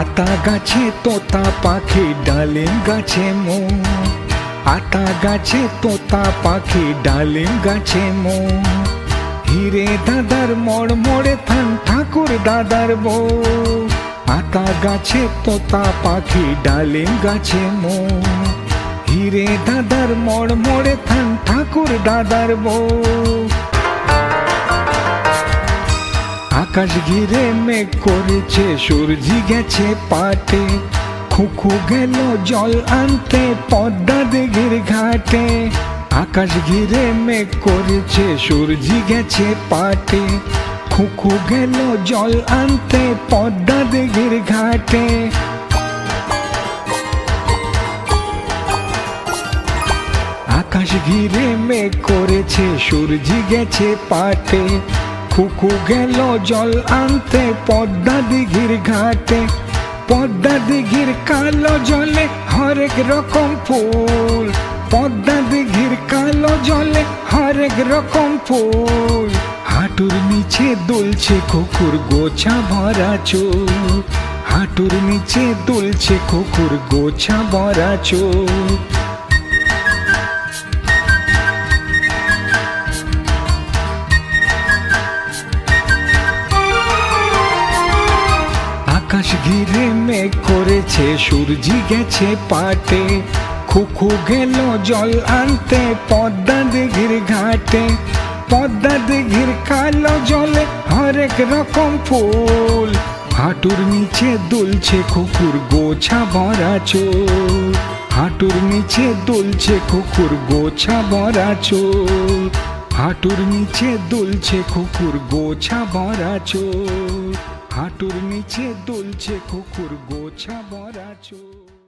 আতা গাছে তোতা পাখি ডালিম গাছে মো। আতা গাছে তোতা পাখি ডালিম গাছে মো। হিরে দাদার মোড় মোড়ে থান ঠাকুর দাদার বউ আতা গাছে তোতা পাখি ডালিম গাছে মো। হিরে দাদার মোড় মোড়ে থান ঠাকুর দাদার বউ আকাশ ঘিরে মেঘ করেছে, সূর্যি গেছে পাটে। খুখু গেল জল আনতে, পদ্মা দিঘির ঘাটে। আকাশ ঘিরে মেঘ করেছে, সূর্যি গেছে পাটে। খুখু গেল জল আনতে, পদ্মা দিঘির ঘাটে। আকাশ ঘিরে মেঘ করেছে, সূর্যি গেছে পাটে। খুকু গেল জল আনতে, পদ্মা দিঘির ঘাটে, পদ্মা দিঘির কালো জলে হরেক রকম ফুল। পদ্মা দিঘির কালো জলে হরেক রকম ফুল। হাঁটুর নিচে দুলছে কুকুর গোছা ভরা চোখ হাঁটুর নিচে দুলছে কুকুর গোছা ভরা চোখ আকাশ ঘিরে মেঘ করেছে, সূর্যি গেছে পাটে। খুখু গেল জল আনতে, পদ্মা দিঘির ঘাটে। পদ্মা দিঘির কালো জলে হরেক রকম ফুল। হাঁটুর নিচে দুলছে কুকুর গোছা ভরা চোখ হাঁটুর নিচে দুলছে কুকুর গোছা ভরা চোখ হাঁটুর নিচে দুলছে কুকুর গোছা ভরা চোখ হাঁটুর নিচে দুলছে কুকুর গোছা ভরা চোখ।